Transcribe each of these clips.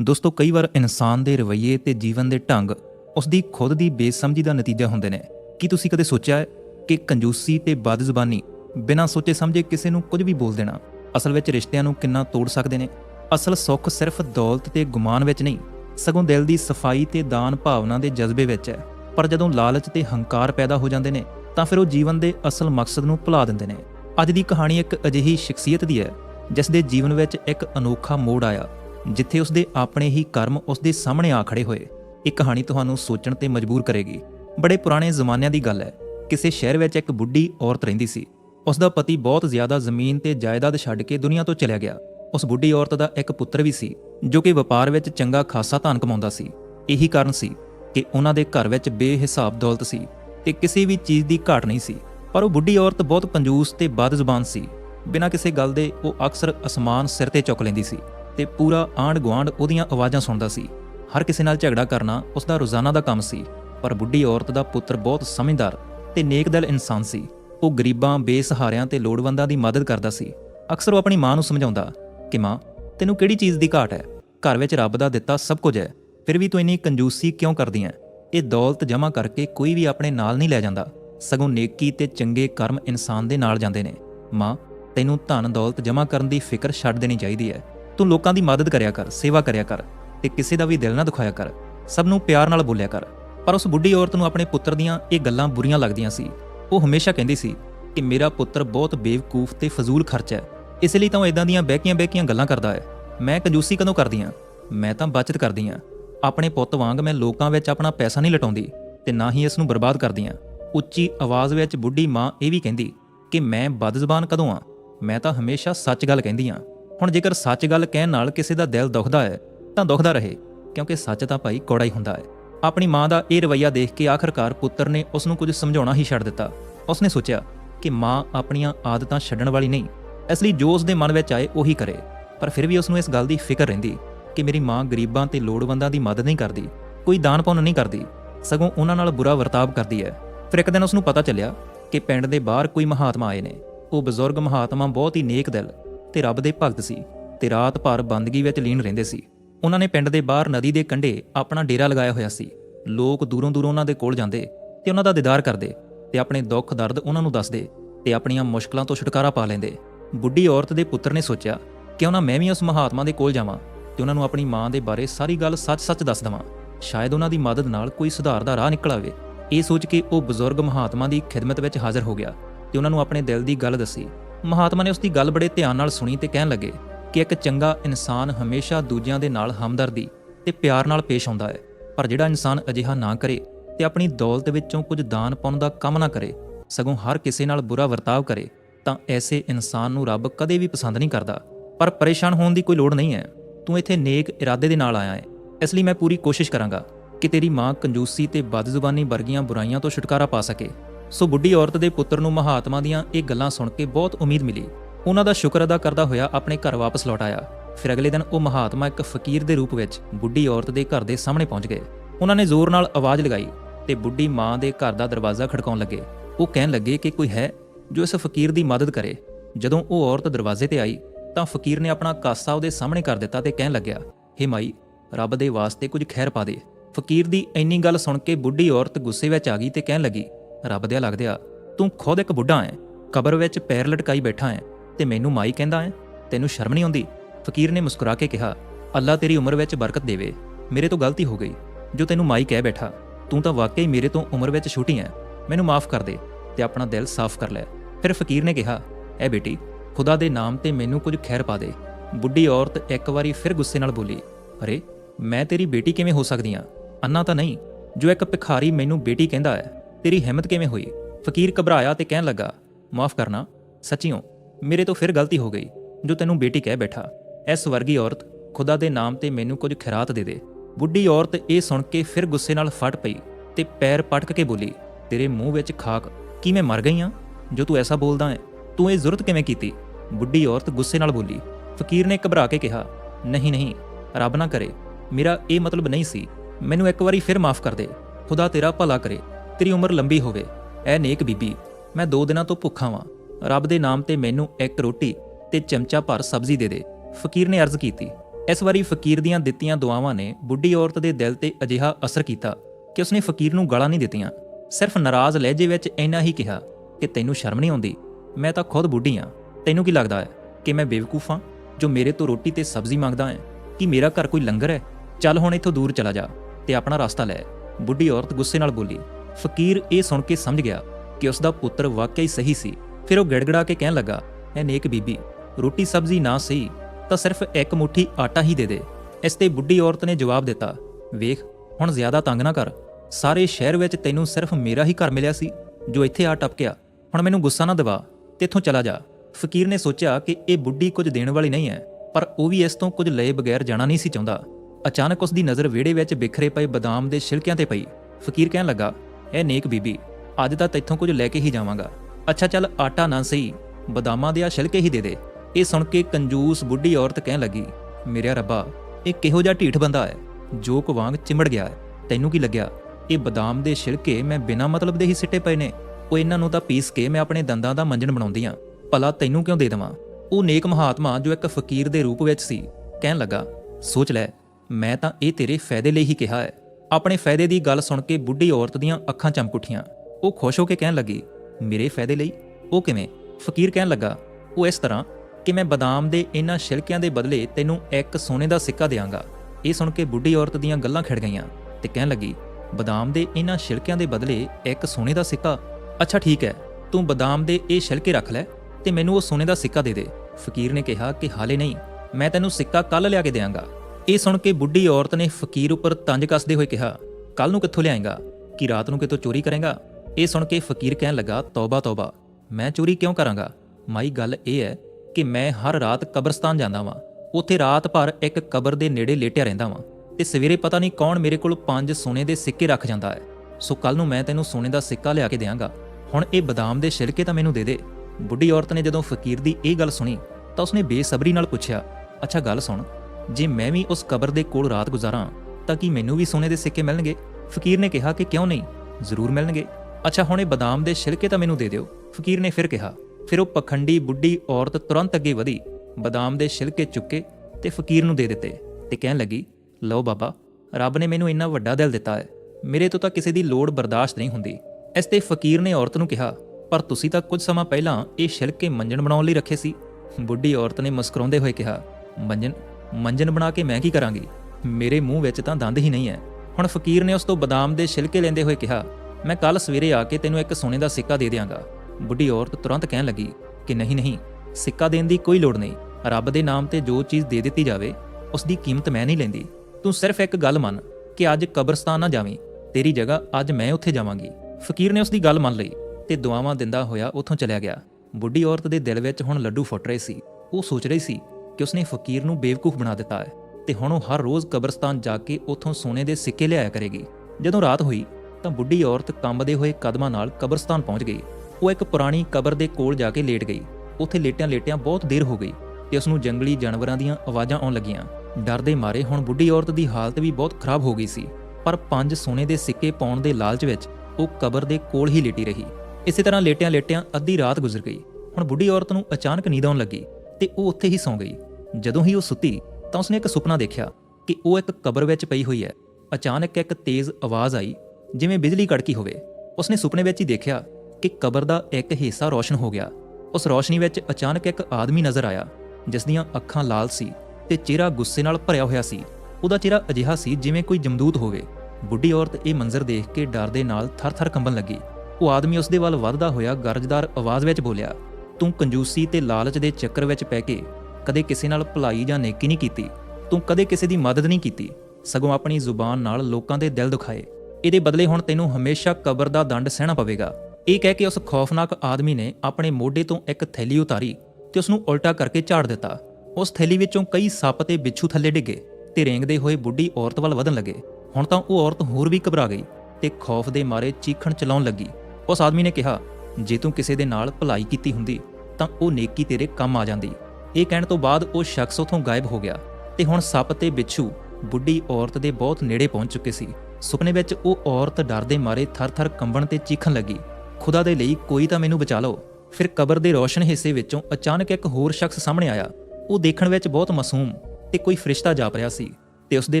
ਦੋਸਤੋ, ਕਈ ਵਾਰ ਇਨਸਾਨ ਦੇ ਰਵੱਈਏ ਤੇ ਜੀਵਨ ਦੇ ਢੰਗ ਉਸ ਦੀ ਖੁਦ ਦੀ ਬੇਸਮਝੀ ਦਾ ਨਤੀਜਾ ਹੁੰਦੇ ਨੇ। ਕੀ ਤੁਸੀਂ ਕਦੇ ਸੋਚਿਆ ਹੈ ਕਿ ਕੰਜੂਸੀ ਤੇ ਬਦਜ਼ੁਬਾਨੀ ਬਿਨਾਂ ਸੋਚੇ ਸਮਝੇ ਕਿਸੇ ਨੂੰ ਕੁਝ ਵੀ ਬੋਲ ਦੇਣਾ, ਅਸਲ ਵਿੱਚ ਰਿਸ਼ਤਿਆਂ ਨੂੰ ਕਿੰਨਾ ਤੋੜ ਸਕਦੇ ਨੇ? ਅਸਲ ਸੁੱਖ ਸਿਰਫ ਦੌਲਤ ਤੇ ਗੁਮਾਨ ਵਿੱਚ ਨਹੀਂ, ਸਗੋਂ ਦਿਲ ਦੀ ਸਫ਼ਾਈ ਤੇ ਦਾਨ ਭਾਵਨਾ ਦੇ ਜਜ਼ਬੇ ਵਿੱਚ ਹੈ। ਪਰ ਜਦੋਂ ਲਾਲਚ ਤੇ ਹੰਕਾਰ ਪੈਦਾ ਹੋ ਜਾਂਦੇ ਨੇ, ਤਾਂ ਫਿਰ ਉਹ ਜੀਵਨ ਦੇ ਅਸਲ ਮਕਸਦ ਨੂੰ ਭੁਲਾ ਦਿੰਦੇ ਨੇ। ਅੱਜ ਦੀ ਕਹਾਣੀ ਇੱਕ ਅਜਿਹੀ ਸ਼ਖਸੀਅਤ ਦੀ ਹੈ, ਜਿਸ ਦੇ ਜੀਵਨ ਵਿੱਚ ਇੱਕ ਅਨੋਖਾ ਮੋੜ ਆਇਆ। ਜਿੱਥੇ ਉਸਦੇ ਆਪਣੇ ਹੀ ਕਰਮ ਉਸ ਦੇ ਸਾਹਮਣੇ ਆ ਖੜੇ ਹੋਏ। ਇਹ ਕਹਾਣੀ ਤੁਹਾਨੂੰ ਸੋਚਣ ਤੇ ਮਜਬੂਰ ਕਰੇਗੀ। ਬੜੇ ਪੁਰਾਣੇ ਜ਼ਮਾਨਿਆਂ ਦੀ ਗੱਲ ਹੈ। ਕਿਸੇ ਸ਼ਹਿਰ ਵਿੱਚ ਇੱਕ ਬੁੱਢੀ ਔਰਤ ਰਹਿੰਦੀ ਸੀ। ਉਸ ਦਾ ਪਤੀ ਬਹੁਤ ਜ਼ਿਆਦਾ ਜ਼ਮੀਨ ਤੇ ਜਾਇਦਾਦ ਛੱਡ ਕੇ ਦੁਨੀਆ ਤੋਂ ਚਲਿਆ ਗਿਆ। ਉਸ ਬੁੱਢੀ ਔਰਤ ਦਾ ਇੱਕ ਪੁੱਤਰ ਵੀ ਸੀ, ਜੋ ਕਿ ਵਪਾਰ ਵਿੱਚ ਚੰਗਾ ਖਾਸਾ ਧਨ ਕਮਾਉਂਦਾ ਸੀ। ਇਹੀ ਕਾਰਨ ਸੀ ਕਿ ਉਹਨਾਂ ਦੇ ਘਰ ਵਿੱਚ ਬੇਹਿਸਾਬ ਦੌਲਤ ਸੀ ਤੇ ਕਿਸੇ ਵੀ ਚੀਜ਼ ਦੀ ਘਾਟ ਨਹੀਂ ਸੀ। ਪਰ ਉਹ ਬੁੱਢੀ ਔਰਤ ਬਹੁਤ ਕੰਜੂਸ ਤੇ ਬਦਜ਼ੁਬਾਨ ਸੀ। ਬਿਨਾਂ ਕਿਸੇ ਗੱਲ ਦੇ ਉਹ ਅਕਸਰ ਅਸਮਾਨ ਸਿਰ ਤੇ ਚੁੱਕ ਲੈਂਦੀ ਸੀ। ਤੇ ਪੂਰਾ ਆਂਢ ਗੁਆਂਢ ਉਹਦੀਆਂ ਆਵਾਜ਼ਾਂ ਸੁਣਦਾ ਸੀ। ਹਰ ਕਿਸੇ ਨਾਲ ਝਗੜਾ ਕਰਨਾ ਉਸ ਦਾ ਰੋਜ਼ਾਨਾ ਦਾ ਕੰਮ ਸੀ, ਪਰ ਬੁੱਢੀ ਔਰਤ ਦਾ ਪੁੱਤਰ ਬਹੁਤ ਸਮਝਦਾਰ ਤੇ ਨੇਕਦਿਲ ਇਨਸਾਨ ਸੀ। ਉਹ ਗਰੀਬਾਂ, ਬੇਸਹਾਰਿਆਂ ਤੇ ਲੋੜਵੰਦਾਂ ਦੀ ਮਦਦ ਕਰਦਾ ਸੀ। ਅਕਸਰ ਉਹ ਆਪਣੀ ਮਾਂ ਨੂੰ ਸਮਝਾਉਂਦਾ ਕਿ, ਮਾਂ, ਤੈਨੂੰ ਕਿਹੜੀ ਚੀਜ਼ ਦੀ ਘਾਟ ਹੈ? ਘਰ ਵਿੱਚ ਰੱਬ ਦਾ ਦਿੱਤਾ ਸਭ ਕੁਝ ਹੈ, ਫਿਰ ਵੀ ਤੂੰ ਇੰਨੀ ਕੰਜੂਸੀ ਕਿਉਂ ਕਰਦੀ ਹੈ? ਇਹ ਦੌਲਤ ਜਮ੍ਹਾਂ ਕਰਕੇ ਕੋਈ ਵੀ ਆਪਣੇ ਨਾਲ ਨਹੀਂ ਲੈ ਜਾਂਦਾ। ਸਗੋਂ ਨੇਕੀ ਤੇ ਚੰਗੇ ਕਰਮ ਇਨਸਾਨ ਦੇ ਨਾਲ ਜਾਂਦੇ ਨੇ। ਮਾਂ, ਤੈਨੂੰ ਧਨ ਦੌਲਤ ਜਮ੍ਹਾਂ ਕਰਨ ਦੀ ਫਿਕਰ ਛੱਡ ਦੇਣੀ ਚਾਹੀਦੀ ਹੈ। ਤੂੰ ਲੋਕਾਂ ਦੀ ਮਦਦ ਕਰਿਆ ਕਰ, ਸੇਵਾ ਕਰਿਆ ਕਰ ਤੇ ਕਿਸੇ ਦਾ ਵੀ ਦਿਲ ਨਾ ਦੁਖਾਇਆ ਕਰ। ਸਭ ਨੂੰ ਪਿਆਰ ਨਾਲ ਬੋਲਿਆ ਕਰ। ਪਰ ਉਸ ਬੁੱਢੀ ਔਰਤ ਨੂੰ ਆਪਣੇ ਪੁੱਤਰ ਦੀਆਂ ਇਹ ਗੱਲਾਂ ਬੁਰੀਆਂ ਲੱਗਦੀਆਂ ਸੀ। ਉਹ ਹਮੇਸ਼ਾ ਕਹਿੰਦੀ ਸੀ ਕਿ ਮੇਰਾ ਪੁੱਤਰ ਬਹੁਤ ਬੇਵਕੂਫ ਤੇ ਫਜ਼ੂਲ ਖਰਚ ਹੈ। ਇਸ ਲਈ ਤਾਂ ਉਹ ਇਦਾਂ ਦੀਆਂ ਬਹਿਕੀਆਂ ਬਹਿਕੀਆਂ ਗੱਲਾਂ ਕਰਦਾ ਹੈ। ਮੈਂ ਕੰਜੂਸੀ ਕਦੋਂ ਕਰਦੀ ਆ ਮੈਂ ਤਾਂ ਬਚਤ ਕਰਦੀ ਆ ਆਪਣੇ ਪੁੱਤ ਵਾਂਗ ਮੈਂ ਲੋਕਾਂ ਵਿੱਚ ਆਪਣਾ ਪੈਸਾ ਨਹੀਂ ਲਟਾਉਂਦੀ ਤੇ ਨਾ ਹੀ ਇਸ ਨੂੰ ਬਰਬਾਦ ਕਰਦੀ ਆ ਉੱਚੀ ਆਵਾਜ਼ ਵਿੱਚ ਬੁੱਢੀ ਮਾਂ ਇਹ ਵੀ ਕਹਿੰਦੀ ਕਿ ਮੈਂ ਬਦਜ਼ਬਾਨ ਕਦੋਂ ਆ ਮੈਂ ਤਾਂ ਹਮੇਸ਼ਾ ਸੱਚ ਗੱਲ ਕਹਿੰਦੀ ਆ ਹੁਣ ਜੇਕਰ ਸੱਚ ਗੱਲ ਕਹਿਣ ਨਾਲ ਕਿਸੇ ਦਾ ਦਿਲ ਦੁਖਦਾ ਹੈ, ਤਾਂ ਦੁਖਦਾ ਰਹੇ, ਕਿਉਂਕਿ ਸੱਚ ਤਾਂ ਭਾਈ ਕੌੜਾ ਹੀ ਹੁੰਦਾ ਹੈ। ਆਪਣੀ ਮਾਂ ਦਾ ਇਹ ਰਵੱਈਆ ਦੇਖ ਕੇ ਆਖਰਕਾਰ ਪੁੱਤਰ ਨੇ ਉਸ ਨੂੰ ਕੁਝ ਸਮਝਾਉਣਾ ਹੀ ਛੱਡ ਦਿੱਤਾ। ਉਸਨੇ ਸੋਚਿਆ ਕਿ ਮਾਂ ਆਪਣੀਆਂ ਆਦਤਾਂ ਛੱਡਣ ਵਾਲੀ ਨਹੀਂ, ਇਸ ਲਈ ਜੋ ਉਸ ਦੇ ਮਨ ਵਿੱਚ ਆਏ ਉਹੀ ਕਰੇ। ਪਰ ਫਿਰ ਵੀ ਉਸ ਨੂੰ ਇਸ ਗੱਲ ਦੀ ਫਿਕਰ ਰਹਿੰਦੀ ਕਿ ਮੇਰੀ ਮਾਂ ਗਰੀਬਾਂ ਤੇ ਲੋੜਵੰਦਾਂ ਦੀ ਮਦਦ ਨਹੀਂ ਕਰਦੀ, ਕੋਈ ਦਾਨ ਪੁੰਨ ਨਹੀਂ ਕਰਦੀ, ਸਗੋਂ ਉਹਨਾਂ ਨਾਲ ਬੁਰਾ ਵਰਤਾਵ ਕਰਦੀ ਹੈ। ਫਿਰ ਇੱਕ ਦਿਨ ਉਸ ਨੂੰ ਪਤਾ ਚੱਲਿਆ ਕਿ ਪਿੰਡ ਦੇ ਬਾਹਰ ਕੋਈ ਮਹਾਤਮਾ ਆਏ ਨੇ। ਉਹ ਬਜ਼ੁਰਗ ਮਹਾਤਮਾ ਬਹੁਤ ਹੀ ਨੇਕ ਦਿਲ ਤੇ ਰੱਬ ਦੇ ਭਗਤ ਸੀ ਤੇ ਰਾਤ ਭਰ ਬੰਦਗੀ ਵਿੱਚ ਲੀਨ ਰਹਿੰਦੇ ਸੀ। ਉਹਨਾਂ ਨੇ ਪਿੰਡ ਦੇ ਬਾਹਰ ਨਦੀ ਦੇ ਕੰਢੇ ਆਪਣਾ ਡੇਰਾ ਲਗਾਇਆ ਹੋਇਆ ਸੀ। ਲੋਕ ਦੂਰੋਂ ਦੂਰੋਂ ਉਹਨਾਂ ਦੇ ਕੋਲ ਜਾਂਦੇ ਤੇ ਉਹਨਾਂ ਦਾ ਦੀਦਾਰ ਕਰਦੇ ਤੇ ਆਪਣੇ ਦੁੱਖ ਦਰਦ ਉਹਨਾਂ ਨੂੰ ਦੱਸਦੇ ਤੇ ਆਪਣੀਆਂ ਮੁਸ਼ਕਲਾਂ ਤੋਂ ਛੁਟਕਾਰਾ ਪਾ ਲੈਂਦੇ। ਬੁੱਢੀ ਔਰਤ ਦੇ ਪੁੱਤਰ ਨੇ ਸੋਚਿਆ ਕਿਉਂ ਨਾ ਮੈਂ ਵੀ ਉਸ ਮਹਾਤਮਾ ਦੇ ਕੋਲ ਜਾਵਾਂ ਤੇ ਉਹਨਾਂ ਨੂੰ ਆਪਣੀ ਮਾਂ ਦੇ ਬਾਰੇ ਸਾਰੀ ਗੱਲ ਸੱਚ-ਸੱਚ ਦੱਸ ਦਵਾਂ। ਸ਼ਾਇਦ ਉਹਨਾਂ ਦੀ ਮਦਦ ਨਾਲ ਕੋਈ ਸੁਧਾਰ ਦਾ ਰਾਹ ਨਿਕਲ ਆਵੇ। ਇਹ ਸੋਚ ਕੇ ਉਹ ਬਜ਼ੁਰਗ ਮਹਾਤਮਾ ਦੀ ਖਿਦਮਤ ਵਿੱਚ ਹਾਜ਼ਰ ਹੋ ਗਿਆ ਤੇ ਉਹਨਾਂ ਨੂੰ ਆਪਣੇ ਦਿਲ ਦੀ ਗੱਲ ਦੱਸੀ ਮਹਾਤਮਾ ਨੇ ਉਸ ਦੀ ਗੱਲ ਬੜੇ ਧਿਆਨ ਨਾਲ ਸੁਣੀ ਤੇ ਕਹਿਣ ਲੱਗੇ ਕਿ ਇੱਕ ਚੰਗਾ ਇਨਸਾਨ ਹਮੇਸ਼ਾ ਦੂਜਿਆਂ ਦੇ ਨਾਲ ਹਮਦਰਦੀ ਤੇ ਪਿਆਰ ਨਾਲ ਪੇਸ਼ ਆਉਂਦਾ ਹੈ। ਪਰ ਜਿਹੜਾ ਇਨਸਾਨ ਅਜਿਹਾ ਨਾ ਕਰੇ ਤੇ ਆਪਣੀ ਦੌਲਤ ਵਿੱਚੋਂ ਕੁਝ ਦਾਨ ਪਾਉਣ ਦਾ ਕੰਮ ਨਾ ਕਰੇ, ਸਗੋਂ ਹਰ ਕਿਸੇ ਨਾਲ ਬੁਰਾ ਵਰਤਾਵ ਕਰੇ, ਤਾਂ ਐਸੇ ਇਨਸਾਨ ਨੂੰ ਰੱਬ ਕਦੇ ਵੀ ਪਸੰਦ ਨਹੀਂ ਕਰਦਾ। ਪਰ ਪਰੇਸ਼ਾਨ ਹੋਣ ਦੀ ਕੋਈ ਲੋੜ ਨਹੀਂ ਹੈ। ਤੂੰ ਇੱਥੇ ਨੇਕ ਇਰਾਦੇ ਦੇ ਨਾਲ ਆਇਆ ਹੈ। ਇਸ ਲਈ ਮੈਂ ਪੂਰੀ ਕੋਸ਼ਿਸ਼ ਕਰਾਂਗਾ ਕਿ ਤੇਰੀ ਮਾਂ ਕੰਜੂਸੀ ਤੇ ਬਦਜ਼ੁਬਾਨੀ ਵਰਗੀਆਂ ਬੁਰਾਈਆਂ ਤੋਂ ਛੁਟਕਾਰਾ ਪਾ ਸਕੇ। ਸੋ ਬੁੱਢੀ ਔਰਤ ਦੇ ਪੁੱਤਰ ਨੂੰ ਮਹਾਤਮਾ ਦੀਆਂ ਇਹ ਗੱਲਾਂ ਸੁਣ ਕੇ ਬਹੁਤ ਉਮੀਦ ਮਿਲੀ। ਉਹਨਾਂ ਦਾ ਸ਼ੁਕਰ ਅਦਾ ਕਰਦਾ ਹੋਇਆ ਆਪਣੇ ਘਰ ਵਾਪਸ ਲੌਟ ਆਇਆ। ਫਿਰ ਅਗਲੇ ਦਿਨ ਉਹ ਮਹਾਤਮਾ ਇੱਕ ਫਕੀਰ ਦੇ ਰੂਪ ਵਿੱਚ ਬੁੱਢੀ ਔਰਤ ਦੇ ਘਰ ਦੇ ਸਾਹਮਣੇ ਪਹੁੰਚ ਗਏ। ਉਹਨਾਂ ਨੇ ਜ਼ੋਰ ਨਾਲ ਆਵਾਜ਼ ਲਗਾਈ ਤੇ ਬੁੱਢੀ ਮਾਂ ਦੇ ਘਰ ਦਾ ਦਰਵਾਜ਼ਾ ਖੜਕਾਉਣ ਲੱਗੇ। ਉਹ ਕਹਿਣ ਲੱਗੇ ਕਿ ਕੋਈ ਹੈ ਜੋ ਇਸ ਫਕੀਰ ਦੀ ਮਦਦ ਕਰੇ। ਜਦੋਂ ਉਹ ਔਰਤ ਦਰਵਾਜ਼ੇ ਤੇ ਆਈ ਤਾਂ ਫਕੀਰ ਨੇ ਆਪਣਾ ਕਾਸਾ ਉਹਦੇ ਸਾਹਮਣੇ ਕਰ ਦਿੱਤਾ ਤੇ ਕਹਿਣ ਲੱਗਿਆ, ਹੇ ਮਾਈ, ਰੱਬ ਦੇ ਵਾਸਤੇ ਕੁਝ ਖੈਰ ਪਾ ਦੇ। ਫਕੀਰ ਦੀ ਇੰਨੀ ਗੱਲ ਸੁਣ ਕੇ ਬੁੱਢੀ ਔਰਤ ਗੁੱਸੇ ਵਿੱਚ ਆ ਗਈ ਤੇ ਕਹਿਣ ਲੱਗੀ ਰੱਬ ਦੇ ਲੱਗਦਿਆ ਤੂੰ ਖੁਦ ਇੱਕ ਬੁੱਢਾ ਹੈ, ਕਬਰ ਵਿੱਚ ਪੈਰ ਲਟਕਾਈ ਬੈਠਾ ਹੈ ਤੇ ਮੈਨੂੰ ਮਾਈ ਕਹਿੰਦਾ ਹੈ, ਤੈਨੂੰ ਸ਼ਰਮ ਨਹੀਂ ਆਉਂਦੀ? ਫਕੀਰ ਨੇ ਮੁਸਕਰਾ ਕੇ ਕਿਹਾ, ਅੱਲਾ ਤੇਰੀ ਉਮਰ ਵਿੱਚ ਬਰਕਤ ਦੇਵੇ, ਮੇਰੇ ਤੋਂ ਗਲਤੀ ਹੋ ਗਈ, ਜੋ ਤੈਨੂੰ ਮਾਈ ਕਹਿ ਬੈਠਾ। ਤੂੰ ਤਾਂ ਵਾਕਈ ਮੇਰੇ ਤੋਂ ਉਮਰ ਵਿੱਚ ਛੋਟੀ ਹੈ, ਮੈਨੂੰ ਮਾਫ ਕਰ ਦੇ ਤੇ ਆਪਣਾ ਦਿਲ ਸਾਫ਼ ਕਰ ਲੈ। ਫਿਰ ਫਕੀਰ ਨੇ ਕਿਹਾ, ਐ ਬੇਟੀ, ਖੁਦਾ ਦੇ ਨਾਮ ਤੇ ਮੈਨੂੰ ਕੁਝ ਖੈਰ ਪਾ ਦੇ। ਬੁੱਢੀ ਔਰਤ ਇੱਕ ਵਾਰੀ ਫਿਰ ਗੁੱਸੇ ਨਾਲ ਬੋਲੀ, ਅਰੇ, ਮੈਂ ਤੇਰੀ ਬੇਟੀ ਕਿਵੇਂ ਹੋ ਸਕਦੀ ਆ? ਅੰਨਾ ਤਾਂ ਨਹੀਂ, ਜੋ ਇੱਕ ਭਿਖਾਰੀ ਮੈਨੂੰ ਬੇਟੀ ਕਹਿੰਦਾ ਹੈ ਤੇਰੀ ਹਿੰਮਤ ਕਿਵੇਂ ਹੋਈ? ਫਕੀਰ ਘਬਰਾਇਆ ਤੇ ਕਹਿਣ ਲੱਗਾ, ਮਾਫ ਕਰਨਾ, ਸੱਚੀਓ, ਮੇਰੇ ਤੋਂ ਫਿਰ ਗਲਤੀ ਹੋ ਗਈ, ਜੋ ਤੈਨੂੰ ਬੇਟੀ ਕਹਿ ਬੈਠਾ। ਇਸ ਵਰਗੀ ਔਰਤ ਖੁਦਾ ਦੇ ਨਾਮ ਤੇ ਮੈਨੂੰ ਕੁਝ ਖਿਰਾਤ ਦੇ ਦੇ। ਬੁੱਢੀ ਔਰਤ ਇਹ ਸੁਣ ਕੇ ਫਿਰ ਗੁੱਸੇ ਨਾਲ ਫਟ ਪਈ ਤੇ ਪੈਰ ਪਟਕ ਕੇ ਬੋਲੀ, ਤੇਰੇ ਮੂੰਹ ਵਿੱਚ ਖਾਕ ਕੀ ਮੈਂ ਮਰ ਗਈ ਆ? ਜੋ ਤੂੰ ਐਸਾ ਬੋਲਦਾ ਹੈ, ਤੂੰ ਇਹ ਜ਼ਰੂਰਤ ਕਿਵੇਂ ਕੀਤੀ? ਬੁੱਢੀ ਔਰਤ ਗੁੱਸੇ ਨਾਲ ਬੋਲੀ, ਫਕੀਰ ਨੇ ਘਬਰਾ ਕੇ ਕਿਹਾ, ਨਹੀਂ ਨਹੀਂ, ਰੱਬ ਨਾ ਕਰੇ, ਮੇਰਾ ਇਹ ਮਤਲਬ ਨਹੀਂ ਸੀ। ਮੈਨੂੰ ਇੱਕ ਵਾਰੀ ਫਿਰ ਮਾਫ ਕਰ ਦੇ। ਖੁਦਾ ਤੇਰਾ ਭਲਾ ਕਰੇ। ਤੇਰੀ ਉਮਰ ਲੰਬੀ ਹੋਵੇ, ਐ ਨੇਕ ਬੀਬੀ, ਮੈਂ ਦੋ ਦਿਨਾਂ ਤੋਂ ਭੁੱਖਾ ਵਾਂ। ਰੱਬ ਦੇ ਨਾਮ ਤੇ ਮੈਨੂੰ ਇੱਕ ਰੋਟੀ ਤੇ ਚਮਚਾ ਭਰ ਸਬਜ਼ੀ ਦੇ ਦੇ, ਫਕੀਰ ਨੇ ਅਰਜ਼ ਕੀਤੀ। ਇਸ ਵਾਰੀ ਫਕੀਰ ਦੀਆਂ ਦਿੱਤੀਆਂ ਦੁਆਵਾਂ ਨੇ ਬੁੱਢੀ ਔਰਤ ਦੇ ਦਿਲ ਤੇ ਅਜਿਹਾ ਅਸਰ ਕੀਤਾ ਕਿ ਉਸਨੇ ਫਕੀਰ ਨੂੰ ਗਾਲਾਂ ਨਹੀਂ ਦਿੱਤੀਆਂ। ਸਿਰਫ ਨਾਰਾਜ਼ ਲਹਿਜੇ ਵਿੱਚ ਇੰਨਾ ਹੀ ਕਿਹਾ ਕਿ ਤੈਨੂੰ ਸ਼ਰਮ ਨਹੀਂ ਆਉਂਦੀ, ਮੈਂ ਤਾਂ ਖੁਦ ਬੁੱਢੀ ਆ। ਤੈਨੂੰ ਕੀ ਲੱਗਦਾ ਹੈ ਕਿ ਮੈਂ ਬੇਵਕੂਫ ਹਾਂ ਜੋ ਮੇਰੇ ਤੋਂ ਰੋਟੀ ਤੇ ਸਬਜ਼ੀ ਮੰਗਦਾ ਹੈ? ਕਿ ਮੇਰਾ ਘਰ ਕੋਈ ਲੰਗਰ ਹੈ? ਚੱਲ ਹੁਣ ਇੱਥੋਂ ਦੂਰ ਚਲਾ ਜਾ ਤੇ ਆਪਣਾ ਰਸਤਾ ਲੈ। ਬੁੱਢੀ ਔਰਤ ਗੁੱਸੇ ਨਾਲ ਬੋਲੀ ਫਕੀਰ ਇਹ ਸੁਣ ਕੇ ਸਮਝ ਗਿਆ ਕਿ ਉਸ ਦਾ ਪੁੱਤਰ ਵਾਕਿਆ ਹੀ ਸਹੀ ਸੀ। ਫਿਰ ਉਹ ਗਿੜਗੜਾ ਕੇ ਕਹਿਣ ਲੱਗਾ, ਐ ਨੇਕ ਬੀਬੀ, ਰੋਟੀ ਸਬਜ਼ੀ ਨਾ ਸਹੀ, ਤਾਂ ਸਿਰਫ ਇੱਕ ਮੁਠੀ ਆਟਾ ਹੀ ਦੇ ਦੇ। ਇਸ ਤੇ ਬੁੱਢੀ ਔਰਤ ਨੇ ਜਵਾਬ ਦਿੱਤਾ, ਵੇਖ, ਹੁਣ ਜ਼ਿਆਦਾ ਤੰਗ ਨਾ ਕਰ। ਸਾਰੇ ਸ਼ਹਿਰ ਵਿੱਚ ਤੈਨੂੰ ਸਿਰਫ ਮੇਰਾ ਹੀ ਘਰ ਮਿਲਿਆ ਸੀ, ਜੋ ਇੱਥੇ ਆ ਟਪਕਿਆ। ਹੁਣ ਮੈਨੂੰ ਗੁੱਸਾ ਨਾ ਦਿਵਾ ਤੇ ਇੱਥੋਂ ਚਲਾ ਜਾ। ਫਕੀਰ ਨੇ ਸੋਚਿਆ ਕਿ ਇਹ ਬੁੱਢੀ ਕੁਝ ਦੇਣ ਵਾਲੀ ਨਹੀਂ ਹੈ ਪਰ ਉਹ ਵੀ ਇਸ ਤੋਂ ਕੁਝ ਲਏ ਬਗੈਰ ਜਾਣਾ ਨਹੀਂ ਸੀ ਚਾਹੁੰਦਾ। ਅਚਾਨਕ ਉਸ ਦੀ ਨਜ਼ਰ ਵਿਹੜੇ ਵਿੱਚ ਬਿਖਰੇ ਪਏ ਬਦਾਮ ਦੇ ਛਿਲਕਿਆਂ ਤੇ ਪਈ। ਫਕੀਰ ਕਹਿਣ ਲੱਗਾ ਇਹ ਨੇਕ ਬੀਬੀ, ਅੱਜ ਤਾਂ ਤੈਥੋਂ ਕੁਝ ਲੈ ਕੇ ਹੀ ਜਾਵਾਂਗਾ। ਅੱਛਾ ਚੱਲ ਆਟਾ ਨਾ ਸਹੀ, ਬਦਾਮਾਂ ਦੇ ਆ ਛਿਲਕੇ ਹੀ ਦੇ ਦੇ। ਇਹ ਸੁਣ ਕੇ ਕੰਜੂਸ ਬੁੱਢੀ ਔਰਤ ਕਹਿਣ ਲੱਗੀ, ਮੇਰਿਆ ਰੱਬਾ, ਇਹ ਕਿਹੋ ਜਿਹਾ ਢੀਠ ਬੰਦਾ ਹੈ? ਜੋਕ ਵਾਂਗ ਚਿਮੜ ਗਿਆ ਹੈ। ਤੈਨੂੰ ਕੀ ਲੱਗਿਆ? ਇਹ ਬਦਾਮ ਦੇ ਛਿਲਕੇ ਮੈਂ ਬਿਨਾਂ ਮਤਲਬ ਦੇ ਹੀ ਸਿੱਟੇ ਪਏ ਨੇ। ਉਹ ਇਹਨਾਂ ਨੂੰ ਤਾਂ ਪੀਸ ਕੇ ਮੈਂ ਆਪਣੇ ਦੰਦਾਂ ਦਾ ਮੰਜਣ ਬਣਾਉਂਦੀ ਆ ਭਲਾ ਤੈਨੂੰ ਕਿਉਂ ਦੇ ਦੇਵਾਂ? ਉਹ ਨੇਕ ਮਹਾਤਮਾ ਜੋ ਇੱਕ ਫਕੀਰ ਦੇ ਰੂਪ ਵਿੱਚ ਸੀ, ਕਹਿਣ ਲੱਗਾ, ਸੋਚ ਲੈ, ਮੈਂ ਤਾਂ ਇਹ ਤੇਰੇ ਫਾਇਦੇ ਲਈ ਹੀ ਕਿਹਾ ਹੈ। ਆਪਣੇ ਫਾਇਦੇ ਦੀ ਗੱਲ ਸੁਣ ਕੇ ਬੁੱਢੀ ਔਰਤ ਦੀਆਂ ਅੱਖਾਂ ਚਮਕ ਉੱਠੀਆਂ। ਉਹ ਖੁਸ਼ ਹੋ ਕੇ ਕਹਿਣ ਲੱਗੀ, ਮੇਰੇ ਫਾਇਦੇ ਲਈ? ਉਹ ਕਿਵੇਂ? ਫਕੀਰ ਕਹਿਣ ਲੱਗਾ, ਉਹ ਇਸ ਤਰ੍ਹਾਂ ਕਿ ਮੈਂ ਬਦਾਮ ਦੇ ਇਹਨਾਂ ਛਿਲਕਿਆਂ ਦੇ ਬਦਲੇ ਤੈਨੂੰ ਇੱਕ ਸੋਨੇ ਦਾ ਸਿੱਕਾ ਦੇਵਾਂਗਾ ਇਹ ਸੁਣ ਕੇ ਬੁੱਢੀ ਔਰਤ ਦੀਆਂ ਗੱਲਾਂ ਖਿੜ ਗਈਆਂ ਤੇ ਕਹਿਣ ਲੱਗੀ, ਬਦਾਮ ਦੇ ਇਹਨਾਂ ਛਿਲਕਿਆਂ ਦੇ ਬਦਲੇ ਇੱਕ ਸੋਨੇ ਦਾ ਸਿੱਕਾ? ਅੱਛਾ ਠੀਕ ਹੈ, ਤੂੰ ਬਦਾਮ ਦੇ ਇਹ ਛਿਲਕੇ ਰੱਖ ਲੈ ਤੇ ਮੈਨੂੰ ਉਹ ਸੋਨੇ ਦਾ ਸਿੱਕਾ ਦੇ ਦੇ। ਫਕੀਰ ਨੇ ਕਿਹਾ ਕਿ ਹਾਲੇ ਨਹੀਂ, ਮੈਂ ਤੈਨੂੰ ਸਿੱਕਾ ਕੱਲ ਲਿਆ ਕੇ ਦੇਵਾਂਗਾ ਇਹ ਸੁਣ ਕੇ ਬੁੱਢੀ ਔਰਤ ਨੇ ਫਕੀਰ ਉੱਪਰ ਤੰਜ ਕੱਸਦੇ ਹੋਏ ਕਿਹਾ ਕੱਲ ਨੂੰ ਕਿੱਥੋਂ ਲਿਆਏਗਾ? ਕਿ ਰਾਤ ਨੂੰ ਕਿਤੋਂ ਚੋਰੀ ਕਰੇਗਾ? ਇਹ ਸੁਣ ਕੇ ਫਕੀਰ ਕਹਿਣ ਲੱਗਾ, ਤੌਬਾ ਤੌਬਾ, ਮੈਂ ਚੋਰੀ ਕਿਉਂ ਕਰਾਂਗਾ? ਮਾਈ ਗੱਲ ਇਹ ਹੈ ਕਿ ਮੈਂ ਹਰ ਰਾਤ ਕਬਰਸਤਾਨ ਜਾਂਦਾ ਵਾਂ। ਉੱਥੇ ਰਾਤ ਭਰ ਇੱਕ ਕਬਰ ਦੇ ਨੇੜੇ ਲੇਟਿਆ ਰਹਿੰਦਾ ਵਾਂ ਤੇ ਸਵੇਰੇ ਪਤਾ ਨਹੀਂ ਕੌਣ ਮੇਰੇ ਕੋਲ ਪੰਜ ਸੋਨੇ ਦੇ ਸਿੱਕੇ ਰੱਖ ਜਾਂਦਾ ਹੈ। ਸੋ ਕੱਲ ਨੂੰ ਮੈਂ ਤੈਨੂੰ ਸੋਨੇ ਦਾ ਸਿੱਕਾ ਲਿਆ ਕੇ ਦੇਵਾਂਗਾ ਹੁਣ ਇਹ ਬਦਾਮ ਦੇ ਛਿਲਕੇ ਤਾਂ ਮੈਨੂੰ ਦੇ ਦੇ। ਬੁੱਢੀ ਔਰਤ ਨੇ ਜਦੋਂ ਫਕੀਰ ਦੀ ਇਹ ਗੱਲ ਸੁਣੀ ਤਾਂ ਉਸਨੇ ਬੇਸਬਰੀ ਨਾਲ ਪੁੱਛਿਆ, ਅੱਛਾ, ਗੱਲ ਸੁਣ ਜੇ ਮੈਂ ਵੀ ਉਸ ਕਬਰ ਦੇ ਕੋਲ ਰਾਤ ਗੁਜ਼ਾਰਾਂ, ਤਾਂ ਕੀ ਮੈਨੂੰ ਵੀ ਸੋਨੇ ਦੇ ਸਿੱਕੇ ਮਿਲਣਗੇ? ਫਕੀਰ ਨੇ ਕਿਹਾ ਕਿ ਕਿਉਂ ਨਹੀਂ? ਜ਼ਰੂਰ ਮਿਲਣਗੇ। ਅੱਛਾ, ਹੁਣ ਇਹ ਬਦਾਮ ਦੇ ਛਿਲਕੇ ਤਾਂ ਮੈਨੂੰ ਦੇ ਦਿਓ। ਫਕੀਰ ਨੇ ਫਿਰ ਕਿਹਾ, ਫਿਰ ਉਹ ਪਖੰਡੀ ਬੁੱਢੀ ਔਰਤ ਤੁਰੰਤ ਅੱਗੇ ਵਧੀ, ਬਦਾਮ ਦੇ ਛਿਲਕੇ ਚੁੱਕੇ ਤੇ ਫਕੀਰ ਨੂੰ ਦੇ ਦਿੱਤੇ ਤੇ ਕਹਿਣ ਲੱਗੀ, ਲਓ ਬਾਬਾ, ਰੱਬ ਨੇ ਮੈਨੂੰ ਇੰਨਾ ਵੱਡਾ ਦਿਲ ਦਿੱਤਾ ਹੈ। ਮੇਰੇ ਤੋਂ ਤਾਂ ਕਿਸੇ ਦੀ ਲੋੜ ਬਰਦਾਸ਼ਤ ਨਹੀਂ ਹੁੰਦੀ। ਇਸ ਤੇ ਫਕੀਰ ਨੇ ਔਰਤ ਨੂੰ ਕਿਹਾ, ਪਰ ਤੁਸੀਂ ਤਾਂ ਕੁਝ ਸਮਾਂ ਪਹਿਲਾਂ ਇਹ ਛਿਲਕੇ ਮੰਜਣ ਬਣਾਉਣ ਲਈ ਰੱਖੇ ਸੀ? ਬੁੱਢੀ ਔਰਤ ਨੇ ਮੁਸਕਰਾਉਂਦੇ ਹੋਏ ਕਿਹਾ, ਮੰਜਣ? ਮੰਜਨ ਬਣਾ ਕੇ ਮੈਂ ਕੀ ਕਰਾਂਗੀ? ਮੇਰੇ ਮੂੰਹ ਵਿੱਚ ਤਾਂ ਦੰਦ ਹੀ ਨਹੀਂ ਹੈ। ਹੁਣ ਫਕੀਰ ਨੇ ਉਸ ਤੋਂ ਬਦਾਮ ਦੇ ਛਿਲਕੇ ਲੈਂਦੇ ਹੋਏ ਕਿਹਾ, ਮੈਂ ਕੱਲ ਸਵੇਰੇ ਆ ਕੇ ਤੈਨੂੰ ਇੱਕ ਸੋਨੇ ਦਾ ਸਿੱਕਾ ਦੇ ਦਿਆਂਗਾ। ਬੁੱਢੀ ਔਰਤ ਤੁਰੰਤ ਕਹਿਣ ਲੱਗੀ ਕਿ ਨਹੀਂ ਨਹੀਂ, ਸਿੱਕਾ ਦੇਣ ਦੀ ਕੋਈ ਲੋੜ ਨਹੀਂ। ਰੱਬ ਦੇ ਨਾਮ ਤੇ ਜੋ ਚੀਜ਼ ਦੇ ਦਿੱਤੀ ਜਾਵੇ, ਉਸ ਦੀ ਕੀਮਤ ਮੈਂ ਨਹੀਂ ਲੈਂਦੀ। ਤੂੰ ਸਿਰਫ ਇੱਕ ਗੱਲ ਮੰਨ ਕਿ ਅੱਜ ਕਬਰਸਤਾਨ ਨਾ ਜਾਵੀਂ। ਤੇਰੀ ਜਗ੍ਹਾ ਅੱਜ ਮੈਂ ਉੱਥੇ ਜਾਵਾਂਗੀ। ਫਕੀਰ ਨੇ ਉਸ ਦੀ ਗੱਲ ਮੰਨ ਲਈ ਤੇ ਦੁਆਵਾਂ ਦਿੰਦਾ ਹੋਇਆ ਉੱਥੋਂ ਚਲਿਆ ਗਿਆ। ਬੁੱਢੀ ਔਰਤ ਦੇ ਦਿਲ ਵਿੱਚ ਹੁਣ ਲੱਡੂ ਫੁੱਟ ਰਹੇ ਸੀ। ਉਹ ਸੋਚ ਰਹੀ ਸੀ ਕਿ ਉਸਨੇ ਫਕੀਰ ਨੂੰ ਬੇਵਕੂਫ ਬਣਾ ਦਿੱਤਾ ਹੈ ਤੇ ਹੁਣ ਉਹ ਹਰ ਰੋਜ਼ ਕਬਰਸਤਾਨ ਜਾ ਕੇ ਉੱਥੋਂ ਸੋਨੇ ਦੇ ਸਿੱਕੇ ਲਿਆਇਆ ਕਰੇਗੀ। ਜਦੋਂ ਰਾਤ ਹੋਈ, ਤਾਂ ਬੁੱਢੀ ਔਰਤ ਕੰਬਦੇ ਹੋਏ ਕਦਮਾਂ ਨਾਲ ਕਬਰਸਤਾਨ ਪਹੁੰਚ ਗਈ। ਉਹ ਇੱਕ ਪੁਰਾਣੀ ਕਬਰ ਦੇ ਕੋਲ ਜਾ ਕੇ ਲੇਟ ਗਈ। ਉੱਥੇ ਲੇਟਿਆਂ ਲੇਟਿਆਂ ਬਹੁਤ ਦੇਰ ਹੋ ਗਈ ਤੇ ਉਸ ਨੂੰ ਜੰਗਲੀ ਜਾਨਵਰਾਂ ਦੀਆਂ ਆਵਾਜ਼ਾਂ ਆਉਣ ਲੱਗੀਆਂ। ਡਰ ਦੇ ਮਾਰੇ ਹੁਣ ਬੁੱਢੀ ਔਰਤ ਦੀ ਹਾਲਤ ਵੀ ਬਹੁਤ ਖਰਾਬ ਹੋ ਗਈ ਸੀ, ਪਰ ਪੰਜ ਸੋਨੇ ਦੇ ਸਿੱਕੇ ਪਾਉਣ ਦੇ ਲਾਲਚ ਵਿੱਚ ਉਹ ਕਬਰ ਦੇ ਕੋਲ ਹੀ ਲੇਟੀ ਰਹੀ। ਇਸੇ ਤਰ੍ਹਾਂ ਲੇਟਿਆਂ ਲੇਟਿਆਂ ਅੱਧੀ ਰਾਤ ਗੁਜ਼ਰ ਗਈ। ਹੁਣ ਬੁੱਢੀ ਔਰਤ ਨੂੰ ਅਚਾਨਕ ਨੀਂਦ ਆਉਣ ਲੱਗੀ ਤੇ ਉਹ ਉੱਥੇ ਹੀ ਸੌਂ ਗਈ। ਜਦੋਂ ਹੀ ਉਹ ਸੁੱਤੀ, ਤਾਂ ਉਸਨੇ ਇੱਕ ਸੁਪਨਾ ਦੇਖਿਆ ਕਿ ਉਹ ਇੱਕ ਕਬਰ ਵਿੱਚ ਪਈ ਹੋਈ ਹੈ। ਅਚਾਨਕ ਇੱਕ ਤੇਜ਼ ਆਵਾਜ਼ ਆਈ, ਜਿਵੇਂ ਬਿਜਲੀ ਕੜਕੀ ਹੋਵੇ। ਉਸਨੇ ਸੁਪਨੇ ਵਿੱਚ ਹੀ ਦੇਖਿਆ ਕਿ ਕਬਰ ਦਾ ਇੱਕ ਹਿੱਸਾ ਰੋਸ਼ਨ ਹੋ ਗਿਆ। ਉਸ ਰੋਸ਼ਨੀ ਵਿੱਚ ਅਚਾਨਕ ਇੱਕ ਆਦਮੀ ਨਜ਼ਰ ਆਇਆ ਜਿਸ ਦੀਆਂ ਅੱਖਾਂ ਲਾਲ ਸੀ ਤੇ ਚਿਹਰਾ ਗੁੱਸੇ ਨਾਲ ਭਰਿਆ ਹੋਇਆ ਸੀ। ਉਹਦਾ ਚਿਹਰਾ ਅਜਿਹਾ ਸੀ ਜਿਵੇਂ ਕੋਈ ਜਮਦੂਤ ਹੋਵੇ। ਬੁੱਢੀ ਔਰਤ ਇਹ ਮੰਜ਼ਰ ਦੇਖ ਕੇ ਡਰ ਦੇ ਨਾਲ ਥਰ-ਥਰ ਕੰਬਣ ਲੱਗੀ। ਉਹ ਆਦਮੀ ਉਸ ਦੇ ਵੱਲ ਵੱਧਦਾ ਹੋਇਆ ਗਰਜਦਾਰ ਆਵਾਜ਼ ਵਿੱਚ ਬੋਲਿਆ, ਤੂੰ ਕੰਜੂਸੀ ਤੇ ਲਾਲਚ ਦੇ ਚੱਕਰ ਵਿੱਚ ਪੈ ਕੇ ਕਦੇ ਕਿਸੇ ਨਾਲ ਭਲਾਈ ਜਾਂ ਨੇਕੀ ਨਹੀਂ ਕੀਤੀ। ਤੂੰ ਕਦੇ ਕਿਸੇ ਦੀ ਮਦਦ ਨਹੀਂ ਕੀਤੀ। ਸਗੋਂ ਆਪਣੀ ਜ਼ੁਬਾਨ ਨਾਲ ਲੋਕਾਂ ਦੇ ਦਿਲ ਦੁਖਾਏ। ਇਹਦੇ ਬਦਲੇ ਹੁਣ ਤੈਨੂੰ ਹਮੇਸ਼ਾ ਕਬਰ ਦਾ ਦੰਡ ਸਹਿਣਾ ਪਵੇਗਾ। ਇਹ ਕਹਿ ਕੇ ਉਸ ਖੌਫਨਾਕ ਆਦਮੀ ਨੇ ਆਪਣੇ ਮੋਢੇ ਤੋਂ ਇੱਕ ਥੈਲੀ ਉਤਾਰੀ ਤੇ ਉਸ ਨੂੰ ਉਲਟਾ ਕਰਕੇ ਝਾੜ ਦਿੱਤਾ। ਉਸ ਥੈਲੀ ਵਿੱਚੋਂ ਕਈ ਸੱਪ ਤੇ ਬਿੱਛੂ ਥੱਲੇ ਡਿੱਗੇ ਤੇ ਰੇਂਗਦੇ ਹੋਏ ਬੁੱਢੀ ਔਰਤ ਵੱਲ ਵਧਣ ਲੱਗੇ। ਹੁਣ ਤਾਂ ਉਹ ਔਰਤ ਹੋਰ ਵੀ ਘਬਰਾ ਗਈ ਤੇ ਖੌਫ ਦੇ ਮਾਰੇ ਚੀਖਣ ਚਲਾਉਣ ਲੱਗੀ। ਉਸ ਆਦਮੀ ਨੇ ਕਿਹਾ, ਜੇ ਤੂੰ ਕਿਸੇ ਦੇ ਨਾਲ ਭਲਾਈ ਕੀਤੀ ਹੁੰਦੀ, ਤਾਂ ਉਹ ਨੇਕੀ ਤੇਰੇ ਕੰਮ ਆ ਜਾਂਦੀ। ਇਹ ਕਹਿਣ ਤੋਂ ਬਾਅਦ ਉਹ ਸ਼ਖਸ ਉਥੋਂ ਗਾਇਬ ਹੋ ਗਿਆ ਤੇ ਹੁਣ ਸੱਪ ਤੇ ਬਿੱਛੂ, ਬੁੱਢੀ ਔਰਤ ਦੇ ਬਹੁਤ ਨੇੜੇ ਪਹੁੰਚ ਚੁੱਕੇ ਸੀ। ਸੁਪਨੇ ਵਿੱਚ ਉਹ ਔਰਤ ਡਰ ਦੇ ਮਾਰੇ ਥਰ-ਥਰ ਕੰਬਣ ਤੇ ਚੀਖਣ ਲੱਗੀ, ਖੁਦਾ ਦੇ ਲਈ ਕੋਈ ਤਾਂ ਮੈਨੂੰ ਬਚਾ ਲਓ। ਫਿਰ ਕਬਰ ਦੇ ਰੋਸ਼ਨ ਹਿੱਸੇ ਵਿੱਚੋਂ ਅਚਾਨਕ ਇੱਕ ਹੋਰ ਸ਼ਖਸ ਸਾਹਮਣੇ ਆਇਆ। ਉਹ ਦੇਖਣ ਵਿੱਚ ਬਹੁਤ ਮਾਸੂਮ ਤੇ ਕੋਈ ਫਰਿਸ਼ਤਾ ਜਾਪ ਰਿਹਾ ਸੀ ਤੇ ਉਸ ਦੇ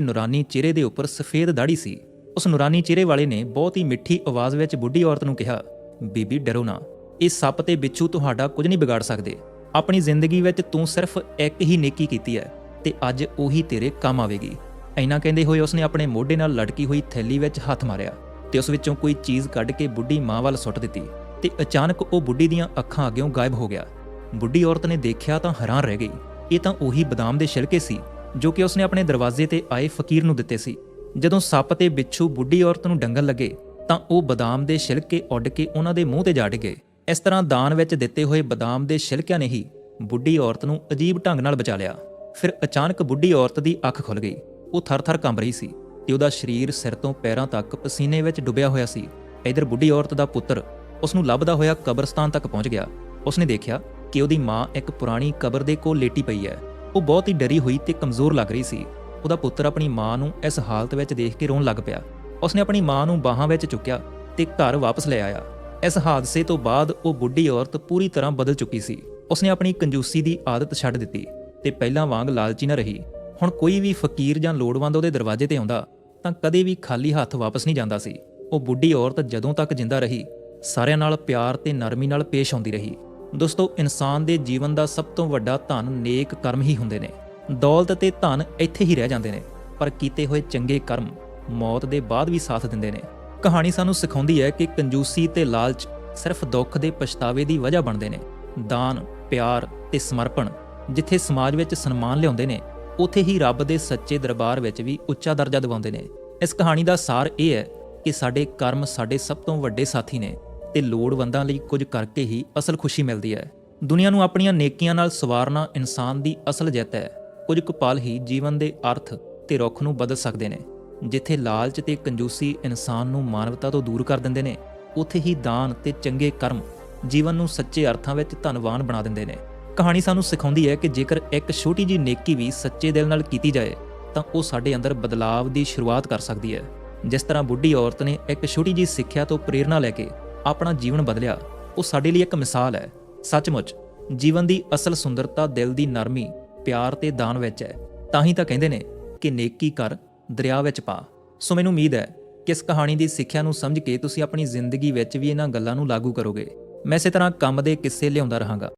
ਨੂਰਾਨੀ ਚਿਹਰੇ ਦੇ ਉੱਪਰ ਸਫੇਦ ਦਾੜੀ ਸੀ। ਉਸ ਨੂਰਾਨੀ ਚਿਹਰੇ ਵਾਲੇ ਨੇ ਬਹੁਤ ਹੀ ਮਿੱਠੀ ਆਵਾਜ਼ ਵਿੱਚ ਬੁੱਢੀ ਔਰਤ ਨੂੰ ਕਿਹਾ, ਬੀਬੀ, ਡਰੋ ਨਾ। ਇਹ ਸੱਪ ਤੇ ਬਿੱਛੂ ਤੁਹਾਡਾ ਕੁਝ ਨਹੀਂ ਵਿਗਾੜ ਸਕਦੇ। ਆਪਣੀ ਜ਼ਿੰਦਗੀ ਵਿੱਚ ਤੂੰ ਸਿਰਫ ਇੱਕ ਹੀ ਨੇਕੀ ਕੀਤੀ ਹੈ ਤੇ ਅੱਜ ਉਹੀ ਤੇਰੇ ਕੰਮ ਆਵੇਗੀ। ਐਨਾ ਕਹਿੰਦੇ ਹੋਏ ਉਸਨੇ ਆਪਣੇ ਮੋਢੇ ਨਾਲ ਲਟਕੀ ਹੋਈ ਥੈਲੀ ਵਿੱਚ ਹੱਥ ਮਾਰਿਆ ਤੇ ਉਸ ਵਿੱਚੋਂ ਕੋਈ ਚੀਜ਼ ਕੱਢ ਕੇ ਬੁੱਢੀ ਮਾਂ ਵੱਲ ਸੁੱਟ ਦਿੱਤੀ ਤੇ ਅਚਾਨਕ ਉਹ ਬੁੱਢੀ ਦੀਆਂ ਅੱਖਾਂ ਅੱਗਿਓਂ ਗਾਇਬ ਹੋ ਗਿਆ। ਬੁੱਢੀ ਔਰਤ ਨੇ ਦੇਖਿਆ ਤਾਂ ਹੈਰਾਨ ਰਹਿ ਗਈ। ਇਹ ਤਾਂ ਉਹੀ ਬਦਾਮ ਦੇ ਛਿਲਕੇ ਸੀ ਜੋ ਕਿ ਉਸਨੇ ਆਪਣੇ ਦਰਵਾਜ਼ੇ ਤੇ ਆਏ ਫਕੀਰ ਨੂੰ ਦਿੱਤੇ ਸੀ। ਜਦੋਂ ਸੱਪ ਤੇ ਬਿੱਛੂ ਬੁੱਢੀ ਔਰਤ ਨੂੰ ਡੰਗਣ ਲੱਗੇ ਤਾਂ ਉਹ ਬਦਾਮ ਦੇ ਛਿਲਕੇ ਉੱਡ ਕੇ ਉਹਨਾਂ ਦੇ ਮੂੰਹ ਤੇ ਜਾ ਡਿੱਗੇ ਇਸ ਤਰ੍ਹਾਂ ਦਾਨ ਵਿੱਚ ਦਿੱਤੇ ਹੋਏ ਬਦਾਮ ਦੇ ਛਿਲਕਿਆਂ ਨੇ ਹੀ ਬੁੱਢੀ ਔਰਤ ਨੂੰ ਅਜੀਬ ਢੰਗ ਨਾਲ ਬਚਾ ਲਿਆ। ਫਿਰ ਅਚਾਨਕ ਬੁੱਢੀ ਔਰਤ ਦੀ ਅੱਖ ਖੁੱਲ ਗਈ। ਉਹ ਥਰ-ਥਰ ਕੰਬ ਰਹੀ ਸੀ ਤੇ ਉਹਦਾ ਸਰੀਰ ਸਿਰ ਤੋਂ ਪੈਰਾਂ ਤੱਕ ਪਸੀਨੇ ਵਿੱਚ ਡੁੱਬਿਆ ਹੋਇਆ ਸੀ। ਇਧਰ ਬੁੱਢੀ ਔਰਤ ਦਾ ਪੁੱਤਰ ਉਸ ਨੂੰ ਲੱਭਦਾ ਹੋਇਆ ਕਬਰਸਤਾਨ ਤੱਕ ਪਹੁੰਚ ਗਿਆ। ਉਸਨੇ ਦੇਖਿਆ ਕਿ ਉਹਦੀ ਮਾਂ ਇੱਕ ਪੁਰਾਣੀ ਕਬਰ ਦੇ ਕੋਲ ਲੇਟੀ ਪਈ ਹੈ। ਉਹ ਬਹੁਤ ਹੀ ਡਰੀ ਹੋਈ ਤੇ ਕਮਜ਼ੋਰ ਲੱਗ ਰਹੀ ਸੀ। ਉਹਦਾ ਪੁੱਤਰ ਆਪਣੀ ਮਾਂ ਨੂੰ ਇਸ ਹਾਲਤ ਵਿੱਚ ਦੇਖ ਕੇ ਰੋਣ ਲੱਗ ਪਿਆ। ਉਸਨੇ ਆਪਣੀ ਮਾਂ ਨੂੰ ਬਾਹਾਂ ਵਿੱਚ ਚੁੱਕਿਆ ਤੇ ਘਰ ਵਾਪਸ ਲੈ ਆਇਆ। ਇਸ ਹਾਦਸੇ ਤੋਂ ਬਾਅਦ ਉਹ ਬੁੱਢੀ ਔਰਤ ਪੂਰੀ ਤਰ੍ਹਾਂ ਬਦਲ ਚੁੱਕੀ ਸੀ। ਉਸਨੇ ਆਪਣੀ ਕੰਜੂਸੀ ਦੀ ਆਦਤ ਛੱਡ ਦਿੱਤੀ ਤੇ ਪਹਿਲਾਂ ਵਾਂਗ ਲਾਲਚੀ ਨਾ ਰਹੀ। ਹੁਣ ਕੋਈ ਵੀ ਫਕੀਰ ਜਾਂ ਲੋੜਵੰਦ ਉਹਦੇ ਦਰਵਾਜ਼ੇ ਤੇ ਆਉਂਦਾ ਤਾਂ ਕਦੇ ਵੀ ਖਾਲੀ ਹੱਥ ਵਾਪਸ ਨਹੀਂ ਜਾਂਦਾ ਸੀ। ਉਹ ਬੁੱਢੀ ਔਰਤ ਜਦੋਂ ਤੱਕ ਜਿੰਦਾ ਰਹੀ, ਸਾਰਿਆਂ ਨਾਲ ਪਿਆਰ ਤੇ ਨਰਮੀ ਨਾਲ ਪੇਸ਼ ਆਉਂਦੀ ਰਹੀ। ਦੋਸਤੋ, ਇਨਸਾਨ ਦੇ ਜੀਵਨ ਦਾ ਸਭ ਤੋਂ ਵੱਡਾ ਧਨ ਨੇਕ ਕਰਮ ਹੀ ਹੁੰਦੇ ਨੇ। ਦੌਲਤ ਤੇ ਧਨ ਇੱਥੇ ਹੀ ਰਹਿ ਜਾਂਦੇ ਨੇ, ਪਰ ਕੀਤੇ ਹੋਏ ਚੰਗੇ ਕਰਮ ਮੌਤ ਦੇ ਬਾਅਦ ਵੀ ਸਾਥ ਦਿੰਦੇ ਨੇ। ਕਹਾਣੀ ਸਾਨੂੰ ਸਿਖਾਉਂਦੀ ਹੈ ਕਿ ਕੰਜੂਸੀ ਤੇ ਲਾਲਚ ਸਿਰਫ ਦੁੱਖ ਦੇ ਪਛਤਾਵੇ ਦੀ ਵਜ੍ਹਾ ਬਣਦੇ ਨੇ। ਦਾਨ, ਪਿਆਰ ਤੇ ਸਮਰਪਣ, ਜਿੱਥੇ ਸਮਾਜ ਵਿੱਚ ਸਨਮਾਨ ਲਿਆਉਂਦੇ ਨੇ, ਉਥੇ ਹੀ ਰੱਬ ਦੇ ਸੱਚੇ ਦਰਬਾਰ ਵਿੱਚ ਵੀ ਉੱਚਾ ਦਰਜਾ ਦਿਵਾਉਂਦੇ ਨੇ। ਇਸ ਕਹਾਣੀ ਦਾ ਸਾਰ ਇਹ ਹੈ ਕਿ ਸਾਡੇ ਕਰਮ ਸਾਡੇ ਸਭ ਤੋਂ ਵੱਡੇ ਸਾਥੀ ਨੇ ਤੇ ਲੋੜਵੰਦਾਂ ਲਈ ਕੁਝ ਕਰਕੇ ਹੀ ਅਸਲ ਖੁਸ਼ੀ ਮਿਲਦੀ ਹੈ। ਦੁਨੀਆ ਨੂੰ ਆਪਣੀਆਂ ਨੇਕੀਆਂ ਨਾਲ ਸਵਾਰਨਾ ਇਨਸਾਨ ਦੀ ਅਸਲ ਜਿੱਤ ਹੈ। ਕੁਝ ਕੁ ਪਲ ਹੀ ਜੀਵਨ ਦੇ ਅਰਥ ਤੇ ਰੁੱਖ ਨੂੰ ਬਦਲ ਸਕਦੇ ਨੇ। ਜਿੱਥੇ ਲਾਲਚ ਤੇ ਕੰਜੂਸੀ ਇਨਸਾਨ ਨੂੰ ਮਾਨਵਤਾ ਤੋਂ ਦੂਰ ਕਰ ਦਿੰਦੇ ਨੇ, ਉੱਥੇ ਹੀ ਦਾਨ ਤੇ ਚੰਗੇ ਕਰਮ ਜੀਵਨ ਨੂੰ ਸੱਚੇ ਅਰਥਾਂ ਵਿੱਚ ਧਨਵਾਨ ਬਣਾ ਦਿੰਦੇ ਨੇ। ਕਹਾਣੀ ਸਾਨੂੰ ਸਿਖਾਉਂਦੀ ਹੈ ਕਿ ਜੇਕਰ ਇੱਕ ਛੋਟੀ ਜਿਹੀ ਨੇਕੀ ਵੀ ਸੱਚੇ ਦਿਲ ਨਾਲ ਕੀਤੀ ਜਾਏ, ਤਾਂ ਉਹ ਸਾਡੇ ਅੰਦਰ ਬਦਲਾਵ ਦੀ ਸ਼ੁਰੂਆਤ ਕਰ ਸਕਦੀ ਹੈ। ਜਿਸ ਤਰ੍ਹਾਂ ਬੁੱਢੀ ਔਰਤ ਨੇ ਇੱਕ ਛੋਟੀ ਜਿਹੀ ਸਿੱਖਿਆ ਤੋਂ ਪ੍ਰੇਰਣਾ ਲੈ ਕੇ ਆਪਣਾ ਜੀਵਨ ਬਦਲਿਆ, ਉਹ ਸਾਡੇ ਲਈ ਇੱਕ ਮਿਸਾਲ ਹੈ। ਸੱਚਮੁੱਚ, ਜੀਵਨ ਦੀ ਅਸਲ ਸੁੰਦਰਤਾ ਦਿਲ ਦੀ ਨਰਮੀ, ਪਿਆਰ ਤੇ ਦਾਨ ਵਿੱਚ ਹੈ। ਤਾਂ ਹੀ ਤਾਂ ਕਹਿੰਦੇ ਨੇ ਕਿ ਨੇਕੀ ਕਰ ਦਰਿਆ ਵਿੱਚ ਪਾ। ਸੋ ਮੈਨੂੰ ਉਮੀਦ ਹੈ ਕਿ ਇਸ ਕਹਾਣੀ ਦੀ ਸਿੱਖਿਆ ਨੂੰ ਸਮਝ ਕੇ ਤੁਸੀਂ ਆਪਣੀ ਜ਼ਿੰਦਗੀ ਵਿੱਚ ਵੀ ਇਹਨਾਂ ਗੱਲਾਂ ਨੂੰ ਲਾਗੂ ਕਰੋਗੇ। ਮੈਂ ਇਸੇ ਤਰ੍ਹਾਂ ਕੰਮ ਦੇ ਕਿੱਸੇ ਲਿਆਉਂਦਾ ਰਹਾਂਗਾ।